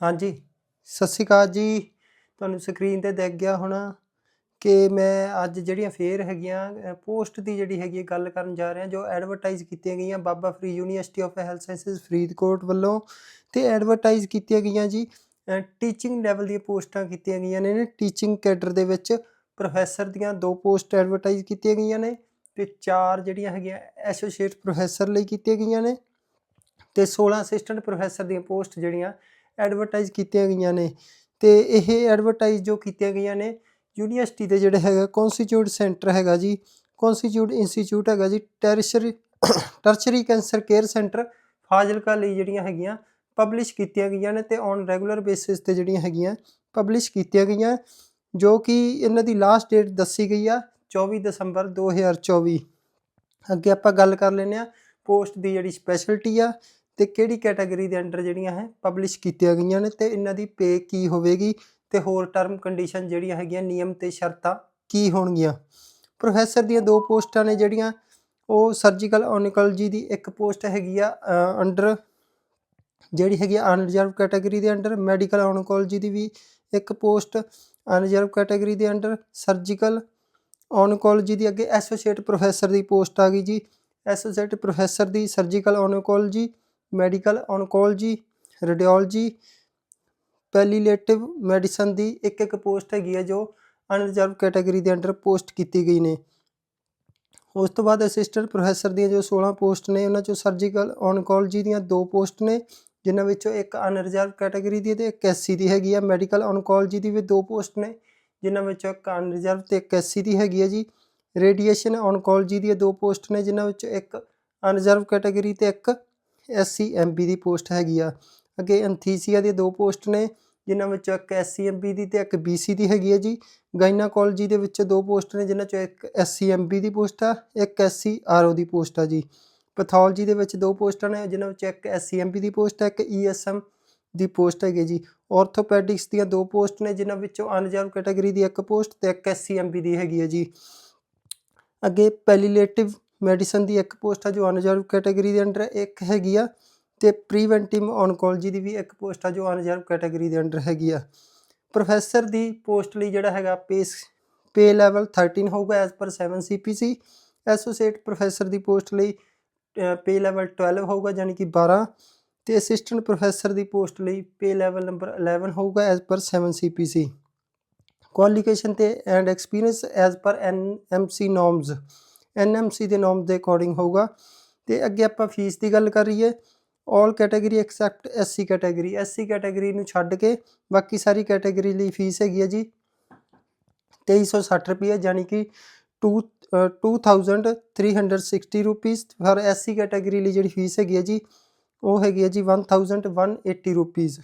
ਹਾਂਜੀ। ਸਤਿ ਸ਼੍ਰੀ ਅਕਾਲ ਜੀ। ਤੁਹਾਨੂੰ ਸਕਰੀਨ ਤੇ ਦਿਖ ਗਿਆ ਹੋਣਾ ਕਿ ਮੈਂ ਅੱਜ ਜਿਹੜੀਆਂ ਫੇਰ ਹੈਗੀਆਂ ਪੋਸਟ ਦੀ ਜਿਹੜੀ ਹੈਗੀ ਹੈ ਗੱਲ ਕਰਨ ਜਾ ਰਿਹਾ, ਜੋ ਐਡਵਰਟਾਈਜ਼ ਕੀਤੀਆਂ ਗਈਆਂ Baba Farid university of health sciences Faridkot ਵੱਲੋਂ ਤੇ ਐਡਵਰਟਾਈਜ਼ ਕੀਤੀਆਂ ਗਈਆਂ ਜੀ ਟੀਚਿੰਗ ਲੈਵਲ ਦੀਆਂ ਪੋਸਟਾਂ ਕੀਤੀਆਂ ਗਈਆਂ ਨੇ ਟੀਚਿੰਗ ਕੈਡਰ ਦੇ ਵਿੱਚ ਪ੍ਰੋਫੈਸਰ ਦੀਆਂ ਦੋ ਪੋਸਟ ਐਡਵਰਟਾਈਜ਼ ਕੀਤੀਆਂ ਗਈਆਂ ਨੇ ਤੇ ਚਾਰ ਜਿਹੜੀਆਂ ਹੈਗੀਆਂ ਐਸੋਸੀਏਟ ਪ੍ਰੋਫੈਸਰ ਲਈ ਕੀਤੀਆਂ ਗਈਆਂ ਨੇ ਤੇ 16 ਅਸਿਸਟੈਂਟ ਪ੍ਰੋਫੈਸਰ ਦੀਆਂ ਪੋਸਟ ਜਿਹੜੀਆਂ ਐਡਵਰਟਾਈਜ਼ ਕੀਤੀਆਂ ਗਈਆਂ ਨੇ। ਤੇ ਇਹ ਐਡਵਰਟਾਈਜ਼ ਜੋ ਕੀਤੀਆਂ ਗਈਆਂ ਨੇ, ਯੂਨੀਵਰਸਿਟੀ ਦੇ ਜਿਹੜੇ ਹੈਗਾ ਕਨਸਟੀਟਿਊਟ ਸੈਂਟਰ ਹੈਗਾ ਜੀ ਕਨਸਟੀਟਿਊਟ ਇੰਸਟੀਚਿਊਟ ਹੈਗਾ ਜੀ tertiary tertiary cancer care centre Fazilka ਲਈ ਜਿਹੜੀਆਂ ਹੈਗੀਆਂ ਪਬਲਿਸ਼ ਕੀਤੀਆਂ ਗਈਆਂ ਨੇ ਤੇ ਔਨ ਰੈਗੂਲਰ ਬੇਸਿਸ ਤੇ ਜਿਹੜੀਆਂ ਹੈਗੀਆਂ ਪਬਲਿਸ਼ ਕੀਤੀਆਂ ਗਈਆਂ, ਜੋ ਕਿ ਇਹਨਾਂ ਦੀ ਲਾਸਟ ਡੇਟ ਦੱਸੀ ਗਈ ਆ 24 ਦਸੰਬਰ 2024 ਅੱਗੇ ਆਪਾਂ ਗੱਲ ਕਰ ਲੈਂਦੇ ਆ ਪੋਸਟ ਦੀ ਜਿਹੜੀ ਸਪੈਸ਼ਲਟੀ ਆ ਤੇ ਕਿਹੜੀ ਕੈਟਾਗਰੀ ਦੇ ਅੰਡਰ ਜਿਹੜੀਆਂ ਹੈ ਪਬਲਿਸ਼ ਕੀਤੀਆਂ ਗਈਆਂ ਨੇ ਤੇ ਇਹਨਾਂ ਦੀ ਪੇ ਕੀ ਹੋਵੇਗੀ ਤੇ ਹੋਰ ਟਰਮ ਕੰਡੀਸ਼ਨ ਜਿਹੜੀਆਂ ਹੈਗੀਆਂ, ਨਿਯਮ ਤੇ ਸ਼ਰਤਾਂ ਕੀ ਹੋਣਗੀਆਂ? ਪ੍ਰੋਫੈਸਰ ਦੀਆਂ ਦੋ ਪੋਸਟਾਂ ਨੇ ਜਿਹੜੀਆਂ, ਉਹ ਸਰਜੀਕਲ ਓਨਕੋਲੋਜੀ ਦੀ ਇੱਕ ਪੋਸਟ ਹੈਗੀ ਆ ਅੰਡਰ ਜਿਹੜੀ ਹੈਗੀ ਅਨਰਿਜ਼ਰਵ ਕੈਟਾਗਰੀ ਦੇ ਅੰਡਰ ਮੈਡੀਕਲ ਓਨਕੋਲੋਜੀ ਦੀ ਵੀ ਇੱਕ ਪੋਸਟ ਅਨਰਿਜ਼ਰਵ ਕੈਟਾਗਰੀ ਦੇ ਅੰਡਰ ਸਰਜੀਕਲ ਓਨਕੋਲੋਜੀ ਦੀ ਅੱਗੇ ਐਸੋਸੀਏਟ ਪ੍ਰੋਫੈਸਰ ਦੀ ਪੋਸਟ ਆ ਗਈ ਜੀ। ਐਸੋਸੀਏਟ ਪ੍ਰੋਫੈਸਰ ਦੀ surgical oncology medical oncology, radiology, palliative medicine ਦੀ ਇੱਕ ਇੱਕ ਪੋਸਟ ਹੈਗੀ ਹੈ ਜੋ ਅਨਰਿਜ਼ਰਵ ਕੈਟਾਗਰੀ ਦੇ ਅੰਡਰ ਪੋਸਟ ਕੀਤੀ ਗਈ ਨੇ। ਉਸ ਤੋਂ ਬਾਅਦ ਅਸਿਸਟੈਂਟ ਪ੍ਰੋਫੈਸਰ ਦੀਆਂ ਜੋ 16 ਪੋਸਟ ਨੇ, ਉਹਨਾਂ ਚੋਂ ਸਰਜੀਕਲ ਓਨਕੋਲੋਜੀ ਦੀਆਂ ਦੋ ਪੋਸਟ ਨੇ, ਜਿਨ੍ਹਾਂ ਵਿੱਚੋਂ ਇੱਕ ਅਨਰਿਜ਼ਰਵ ਕੈਟਾਗਰੀ ਦੀ ਤੇ ਇੱਕ ਐਸਸੀ ਦੀ ਹੈਗੀ ਆ। ਮੈਡੀਕਲ ਓਨਕੋਲੋਜੀ ਦੀ ਵੀ ਦੋ ਪੋਸਟ ਨੇ, ਜਿਨ੍ਹਾਂ ਵਿੱਚੋਂ ਇੱਕ ਅਨਰਿਜ਼ਰਵ ਤੇ ਇੱਕ ਐਸਸੀ ਦੀ ਹੈਗੀ ਹੈ ਜੀ। ਰੇਡੀਏਸ਼ਨ ਓਨਕੋਲੋਜੀ ਦੀਆਂ ਦੋ ਪੋਸਟ ਨੇ, ਜਿਨ੍ਹਾਂ ਵਿੱਚੋਂ ਇੱਕ ਅਨਰਿਜ਼ਰਵ ਕੈਟਾਗਰੀ ਤੇ ਇੱਕ ਐਸਸੀ ਐਮਬੀ ਦੀ ਪੋਸਟ ਹੈਗੀ ਆ। ਅੱਗੇ ਐਨਥੀਸੀਆ ਦੇ ਦੋ ਪੋਸਟ ਨੇ, ਜਿਨ੍ਹਾਂ ਵਿੱਚੋਂ ਇੱਕ ਐਸਸੀ ਐਮਬੀ ਦੀ ਤੇ ਇੱਕ ਬੀਸੀ ਦੀ ਹੈਗੀ ਹੈ ਜੀ। ਗਾਇਨਾਕੋਲੋਜੀ ਦੇ ਵਿੱਚ ਦੋ ਪੋਸਟ ਨੇ, ਜਿਨ੍ਹਾਂ ਚੋਂ ਇੱਕ ਐਸਸੀ ਐਮਬੀ ਦੀ ਪੋਸਟ ਆ, ਇੱਕ ਐਸਸੀ ਆਰਓ ਦੀ ਪੋਸਟ ਆ ਜੀ। ਪੈਥੋਲੋਜੀ ਦੇ ਵਿੱਚ ਦੋ ਪੋਸਟਾਂ ਨੇ, ਜਿਨ੍ਹਾਂ ਵਿੱਚ ਇੱਕ ਐਸਸੀ ਐਮਬੀ ਦੀ ਪੋਸਟ ਹੈ ਇੱਕ ਈਐਸਐਮ ਦੀ ਪੋਸਟ ਹੈਗੀ ਜੀ। ਆਰਥੋਪੈਡਿਕਸ ਦੀਆਂ ਦੋ ਪੋਸਟ ਨੇ, ਜਿਨ੍ਹਾਂ ਵਿੱਚੋਂ ਅਨਰਿਜ਼ਰਵ ਕੈਟਾਗਰੀ ਦੀ ਇੱਕ ਪੋਸਟ ਤੇ ਇੱਕ ਐਸਸੀ ਐਮਬੀ ਦੀ ਹੈਗੀ ਹੈ ਜੀ। ਅੱਗੇ ਪੈਲੀਲੇਟਿਵ ਮੈਡੀਸਨ ਦੀ ਇੱਕ ਪੋਸਟ ਆ ਜੋ ਅਨਰਿਜ਼ਰਵ ਕੈਟਾਗਰੀ ਦੇ ਅੰਡਰ ਇੱਕ ਹੈਗੀ ਆ ਤੇ ਪ੍ਰੀਵੈਂਟਿਵ ਔਨਕੋਲੋਜੀ ਦੀ ਵੀ ਇੱਕ ਪੋਸਟ ਆ ਜੋ ਅਨਰਿਜ਼ਰਵ ਕੈਟਾਗਰੀ ਦੇ ਅੰਡਰ ਹੈਗੀ ਆ। ਪ੍ਰੋਫੈਸਰ ਦੀ ਪੋਸਟ ਲਈ ਜਿਹੜਾ ਹੈਗਾ ਪੇਸ ਪੇ ਲੈਵਲ 13 ਹੋਊਗਾ ਐਜ਼ ਪਰ 7 ਸੀਪੀਸੀ ਐਸੋਸੀਏਟ ਪ੍ਰੋਫੈਸਰ ਦੀ ਪੋਸਟ ਲਈ ਪੇ ਲੈਵਲ 12 ਹੋਊਗਾ ਯਾਨੀ ਕਿ 12 ਤੇ ਅਸਿਸਟੈਂਟ ਪ੍ਰੋਫੈਸਰ ਦੀ ਪੋਸਟ ਲਈ ਪੇ ਲੈਵਲ ਨੰਬਰ 11 ਹੋਊਗਾ ਐਜ਼ ਪਰ 7 ਸੀਪੀਸੀ ਕੁਆਲੀਫਿਕੇਸ਼ਨ ਤੇ and experience as per NMC norms ਐਨਐਮਸੀ ਦੇ ਨੋਰਮ ਦੇ ਅਕੋਰਡਿੰਗ ਹੋਊਗਾ। ਤੇ ਅੱਗੇ ਆਪਾਂ ਫੀਸ ਦੀ ਗੱਲ ਕਰ ਰਹੀਏ all category except SC category SC category ਨੂੰ ਛੱਡ ਕੇ ਬਾਕੀ ਸਾਰੀ ਕੈਟਾਗਰੀ ਲਈ ਫੀਸ ਹੈਗੀ ਹੈ ਜੀ 2360 ਰੁਪਏ ਯਾਨੀ ਕਿ 2 2360 ਰੁਪੀਸ ਫॉर ਐਸਸੀ ਕੈਟਾਗਰੀ ਲਈ ਜਿਹੜੀ ਫੀਸ ਹੈਗੀ ਹੈ ਜੀ, ਉਹ ਹੈਗੀ ਹੈ ਜੀ 1180 ਰੁਪੀਸ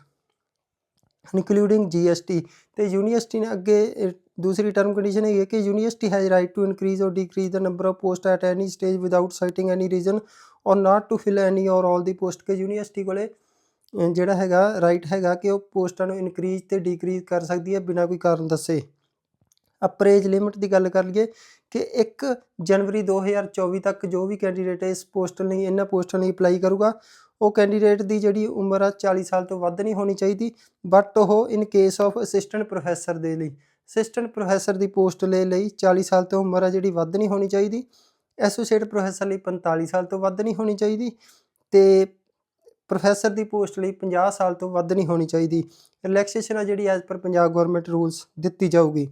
ਇਨਕਲੂਡਿੰਗ ਜੀਐਸਟੀ ਤੇ ਯੂਨੀਵਰਸਿਟੀ ਨੇ ਅੱਗੇ ਦੂਸਰੀ ਟਰਮ ਕੰਡੀਸ਼ਨ ਇਹ ਹੈ ਕਿ university has right to increase or decrease the number of post at any stage without citing any reason or not to fill ਐਨੀ ਔਰ ਆਲ ਦੀ ਪੋਸਟ ਕਿ ਯੂਨੀਵਰਸਿਟੀ ਕੋਲੇ ਜਿਹੜਾ ਹੈਗਾ ਰਾਈਟ ਹੈਗਾ ਕਿ ਉਹ ਪੋਸਟਾਂ ਨੂੰ ਇਨਕਰੀਜ਼ ਤੇ ਡਿਕਰੀਜ਼ ਕਰ ਸਕਦੀ ਹੈ ਬਿਨਾਂ ਕੋਈ ਕਾਰਨ ਦੱਸੇ। ਅਪਰੇਜ ਲਿਮਿਟ ਦੀ ਗੱਲ ਕਰ ਲਈਏ ਕਿ 1 ਜਨਵਰੀ 2024 ਤੱਕ ਜੋ ਵੀ ਕੈਂਡੀਡੇਟ ਇਸ ਪੋਸਟ ਲਈ, ਇਹਨਾਂ ਪੋਸਟਾਂ ਲਈ ਅਪਲਾਈ ਕਰੂਗਾ, ਉਹ ਕੈਂਡੀਡੇਟ ਦੀ ਜਿਹੜੀ ਉਮਰ ਆ 40 ਸਾਲ ਤੋਂ ਵੱਧ ਨਹੀਂ ਹੋਣੀ ਚਾਹੀਦੀ ਬਟ ਉਹ in case of assistant professor ਦੇ ਲਈ। ਅਸਿਸਟੈਂਟ ਪ੍ਰੋਫੈਸਰ ਦੀ ਪੋਸਟ ਲੈ ਲਈ। 40 ਸਾਲ ਤੋਂ ਉਮਰ ਆ ਜਿਹੜੀ, ਵੱਧ ਨਹੀਂ ਹੋਣੀ ਚਾਹੀਦੀ। ਐਸੋਸੀਏਟ ਪ੍ਰੋਫੈਸਰ ਲਈ 45 ਸਾਲ ਤੋਂ ਵੱਧ ਨਹੀਂ ਹੋਣੀ ਚਾਹੀਦੀ। ਤੇ ਪ੍ਰੋਫੈਸਰ ਦੀ ਪੋਸਟ ਲਈ 50 ਸਾਲ ਤੋਂ ਵੱਧ ਨਹੀਂ ਹੋਣੀ ਚਾਹੀਦੀ। ਰਿਲੈਕਸੇਸ਼ਨ ਆ ਜਿਹੜੀ as per Punjab government rules ਦਿੱਤੀ ਜਾਊਗੀ।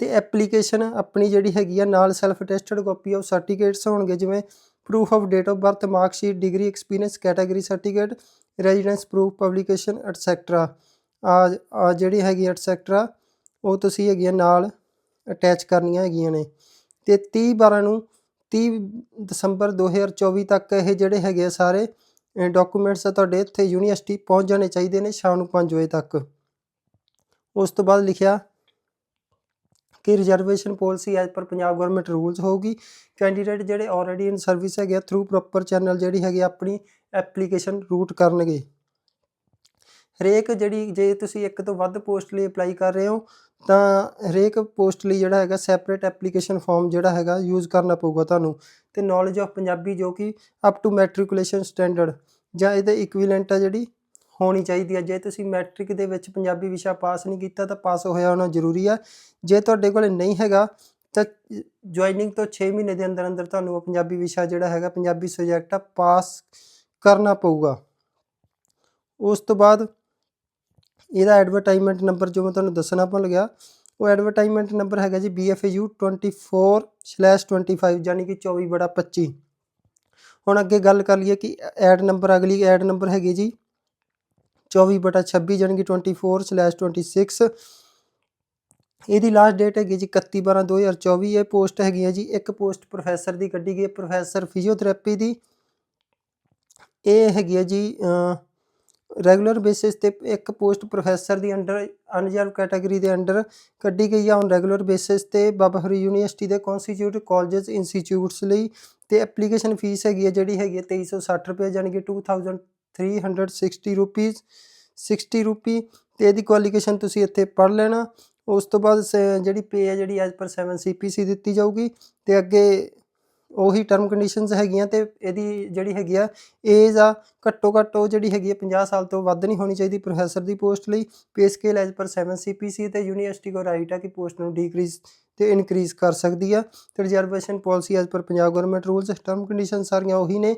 ਤੇ ਐਪਲੀਕੇਸ਼ਨ ਆਪਣੀ ਜਿਹੜੀ ਹੈਗੀ ਆ, ਨਾਲ self attested copy of certificates ਹੋਣਗੇ, ਜਿਵੇਂ proof of date of birth mark sheet degree experience category certificate residence proof publication etcetera ਆ ਜਿਹੜੀ ਹੈਗੀ ਐਟਸੈਕਟਰਾ ਉਹ ਤੁਸੀਂ ਹੈਗੀਆਂ ਨਾਲ ਅਟੈਚ ਕਰਨੀਆਂ ਹੈਗੀਆਂ ਨੇ। ਤੇ 30 12 ਨੂੰ 30 ਦਸੰਬਰ 2024 ਤੱਕ ਇਹ ਜਿਹੜੇ ਹੈਗੇ ਆ ਸਾਰੇ ਡਾਕੂਮੈਂਟਸ ਆ ਤੁਹਾਡੇ ਇੱਥੇ ਯੂਨੀਵਰਸਿਟੀ ਪਹੁੰਚ ਜਾਣੇ ਚਾਹੀਦੇ ਨੇ ਸ਼ਾਮ ਨੂੰ 5 ਵਜੇ ਤੱਕ। ਉਸ ਤੋਂ ਬਾਅਦ ਲਿਖਿਆ ਕਿ reservation policy as per Punjab government rules ਹੋਊਗੀ। ਕੈਂਡੀਡੇਟ ਜਿਹੜੇ ਆਲਰੇਡੀ ਇਨ ਸਰਵਿਸ ਹੈਗੇ ਥਰੂ ਪ੍ਰੋਪਰ ਚੈਨਲ ਜਿਹੜੀ ਹੈਗੀ ਆਪਣੀ ਐਪਲੀਕੇਸ਼ਨ ਰੂਟ ਕਰਨਗੇ। ਹਰੇਕ ਜਿਹੜੀ, ਜੇ ਤੁਸੀਂ ਇੱਕ ਤੋਂ ਵੱਧ ਪੋਸਟ ਲਈ ਅਪਲਾਈ ਕਰ ਰਹੇ ਹੋ, ਤਾਂ ਹਰੇਕ ਪੋਸਟ ਲਈ ਜਿਹੜਾ ਹੈਗਾ ਸੈਪਰੇਟ ਐਪਲੀਕੇਸ਼ਨ ਫਾਰਮ ਜਿਹੜਾ ਹੈਗਾ ਯੂਜ਼ ਕਰਨਾ ਪਊਗਾ ਤੁਹਾਨੂੰ। ਤੇ ਨੌਲੇਜ ਆਫ ਪੰਜਾਬੀ ਜੋ ਕਿ ਅਪ ਟੂ ਮੈਟ੍ਰਿਕੂਲੇਸ਼ਨ ਸਟੈਂਡਰਡ ਜਾਂ ਇਹਦੇ ਇਕੁਇਵਲੈਂਟ ਆ ਜਿਹੜੀ, ਹੋਣੀ ਚਾਹੀਦੀ ਹੈ ਜੇ ਤੁਸੀਂ ਮੈਟ੍ਰਿਕ ਦੇ ਵਿੱਚ ਪੰਜਾਬੀ ਵਿਸ਼ਾ ਪਾਸ ਨਹੀਂ ਕੀਤਾ, ਤਾਂ ਪਾਸ ਹੋਇਆ ਹੋਣਾ ਜ਼ਰੂਰੀ ਹੈ ਜੇ ਤੁਹਾਡੇ ਕੋਲ ਨਹੀਂ ਹੈਗਾ, ਤਾਂ ਜੁਆਇਨਿੰਗ ਤੋਂ 6 ਮਹੀਨੇ ਦੇ ਅੰਦਰ ਅੰਦਰ ਤੁਹਾਨੂੰ ਉਹ ਪੰਜਾਬੀ ਵਿਸ਼ਾ ਜਿਹੜਾ ਹੈਗਾ, ਪੰਜਾਬੀ ਸਬਜੈਕਟ ਆ ਪਾਸ ਕਰਨਾ ਪਊਗਾ। ਉਸ ਤੋਂ ਬਾਅਦ ਇਹਦਾ ਐਡਵਰਟਾਈਜ਼ਮੈਂਟ ਨੰਬਰ ਜੋ ਮੈਂ ਤੁਹਾਨੂੰ ਦੱਸਣਾ ਭੁੱਲ ਗਿਆ, ਉਹ ਐਡਵਰਟਾਈਜ਼ਮੈਂਟ ਨੰਬਰ ਹੈਗਾ ਜੀ BFAU 24/25 ਯਾਨੀ ਕਿ 24 ਬੜਾ 25 ਹੁਣ ਅੱਗੇ ਗੱਲ ਕਰ ਲਈਏ ਕਿ ਐਡ ਨੰਬਰ ਅਗਲੀ ਐਡ ਨੰਬਰ ਹੈਗੀ ਜੀ 24 ਬਟਾ 26 ਯਾਨੀ ਕਿ 24/26 ਇਹਦੀ ਲਾਸਟ ਡੇਟ ਹੈਗੀ ਜੀ 31 12 2024 ਇਹ ਪੋਸਟ ਹੈਗੀ ਹੈ ਜੀ, ਇੱਕ ਪੋਸਟ ਪ੍ਰੋਫੈਸਰ ਦੀ ਕੱਢੀ ਗਈ ਹੈ ਪ੍ਰੋਫੈਸਰ ਫਿਜ਼ੀਓਥੈਰੇਪੀ ਦੀ। ਇਹ ਹੈਗੀ ਹੈ ਜੀ ਰੈਗੂਲਰ ਬੇਸਿਸ ਤੇ ਇੱਕ ਪੋਸਟ ਪ੍ਰੋਫੈਸਰ ਦੀ ਅੰਡਰ ਅਨਰਿਜ਼ਰਵ ਕੈਟਾਗਰੀ ਦੇ ਅੰਡਰ ਕੱਢੀ ਗਈ ਆ। ਔਨ ਰੈਗੂਲਰ ਬੇਸਿਸ ਤੇ ਬਾਬਾ ਫਰੀਦ ਯੂਨੀਵਰਸਿਟੀ ਦੇ ਕਨਸਟੀਟਿਊਟ ਕਾਲਜਸ ਇੰਸਟੀਚਿਊਟਸ ਲਈ ਤੇ ਐਪਲੀਕੇਸ਼ਨ ਫੀਸ ਹੈਗੀ ਹੈ ਜਿਹੜੀ ਹੈਗੀ ਹੈ 2360 ਰੁਪਏ ਯਾਨੀ ਕਿ 2360 ਰੁਪੀਸ 60 ਰੁਪੀ ਤੇ ਇਹਦੀ ਕੁਆਲੀਫਿਕੇਸ਼ਨ ਤੁਸੀਂ ਇੱਥੇ ਪੜ੍ਹ ਲੈਣਾ। ਉਸ ਤੋਂ ਬਾਅਦ ਸ- ਜਿਹੜੀ ਪੇ ਹੈ ਜਿਹੜੀ ਐਜ਼ ਪਰ 7 ਸੀਪੀਸੀ ਦਿੱਤੀ ਜਾਊਗੀ ਤੇ ਅੱਗੇ ਉਹੀ ਟਰਮ ਕੰਡੀਸ਼ਨਸ ਹੈਗੀਆਂ ਤੇ ਇਹਦੀ ਜਿਹੜੀ ਹੈਗੀ ਆ ਏਜ ਆ, ਘੱਟੋ ਘੱਟ ਉਹ ਜਿਹੜੀ ਹੈਗੀ ਆ 50 ਸਾਲ ਤੋਂ ਵੱਧ ਨਹੀਂ ਹੋਣੀ ਚਾਹੀਦੀ ਪ੍ਰੋਫੈਸਰ ਦੀ ਪੋਸਟ ਲਈ pay scale as per 7 CPC ਤੇ ਯੂਨੀਵਰਸਿਟੀ ਕੋ ਰਾਈਟ ਆ ਕਿ ਪੋਸਟ ਨੂੰ ਡੀਕਰੀਜ਼ ਤੇ ਇਨਕਰੀਜ਼ ਕਰ ਸਕਦੀ ਆ। ਤੇ reservation policy as per Punjab government rules term condition ਸਾਰੀਆਂ ਉਹੀ ਨੇ।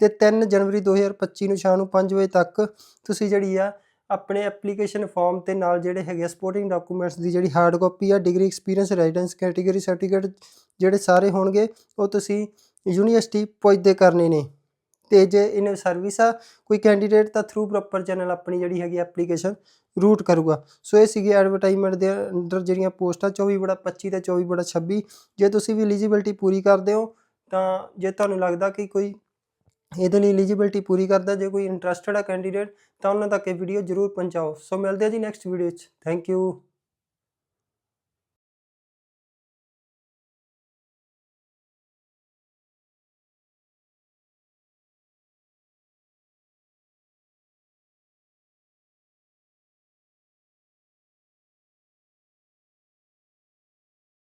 ਤੇ 3 ਜਨਵਰੀ 2025 ਨੂੰ ਸ਼ਾਮ ਨੂੰ 5 ਵਜੇ ਤੱਕ ਤੁਸੀਂ ਜਿਹੜੀ ਆ ਆਪਣੇ ਐਪਲੀਕੇਸ਼ਨ ਫਾਰਮ ਤੇ ਨਾਲ ਜਿਹੜੇ ਹੈਗੇ ਸਪੋਰਟਿੰਗ ਡਾਕੂਮੈਂਟਸ ਦੀ ਜਿਹੜੀ ਹਾਰਡ ਕਾਪੀ ਆ degree experience residence category certificate ਜਿਹੜੇ ਸਾਰੇ ਹੋਣਗੇ, ਉਹ ਤੁਸੀਂ ਯੂਨੀਵਰਸਿਟੀ ਪੁੱਜਦੇ ਕਰਨੇ ਨੇ। ਤੇ ਜੇ ਇਨ ਸਰਵਿਸ ਆ, ਕੋਈ ਕੈਂਡੀਡੇਟ ਤਾਂ ਥਰੂ ਪ੍ਰੋਪਰ ਚੈਨਲ ਆਪਣੀ ਜਿਹੜੀ ਹੈਗੀ ਐਪਲੀਕੇਸ਼ਨ ਰੂਟ ਕਰੂਗਾ। ਸੋ ਇਹ ਸੀਗੀ ਐਡਵਰਟਾਈਜ਼ਮੈਂਟ ਦੇ ਅੰਡਰ ਜਿਹੜੀਆਂ ਪੋਸਟਾਂ 24 ਬੜਾ 25 ਤੇ 24 ਬੜਾ 26 ਜੇ ਤੁਸੀਂ ਵੀ ਐਲੀਜੀਬਿਲਟੀ ਪੂਰੀ ਕਰਦੇ ਹੋ, ਤਾਂ ਜੇ ਤੁਹਾਨੂੰ ਲੱਗਦਾ ਕਿ ਕੋਈ ਇਹਦੇ ਲਈ ਐਲੀਜੀਬਿਲਟੀ ਪੂਰੀ ਕਰਦਾ, ਜੇ ਕੋਈ ਇੰਟਰਸਟਿਡ ਆ ਕੈਂਡੀਡੇਟ ਤਾਂ ਉਹਨਾਂ ਤੱਕ ਇਹ ਵੀਡੀਓ ਜ਼ਰੂਰ ਪਹੁੰਚਾਓ। ਸੋ ਮਿਲਦੇ ਆ ਜੀ ਨੈਕਸਟ ਵੀਡੀਓ 'ਚ। Thank you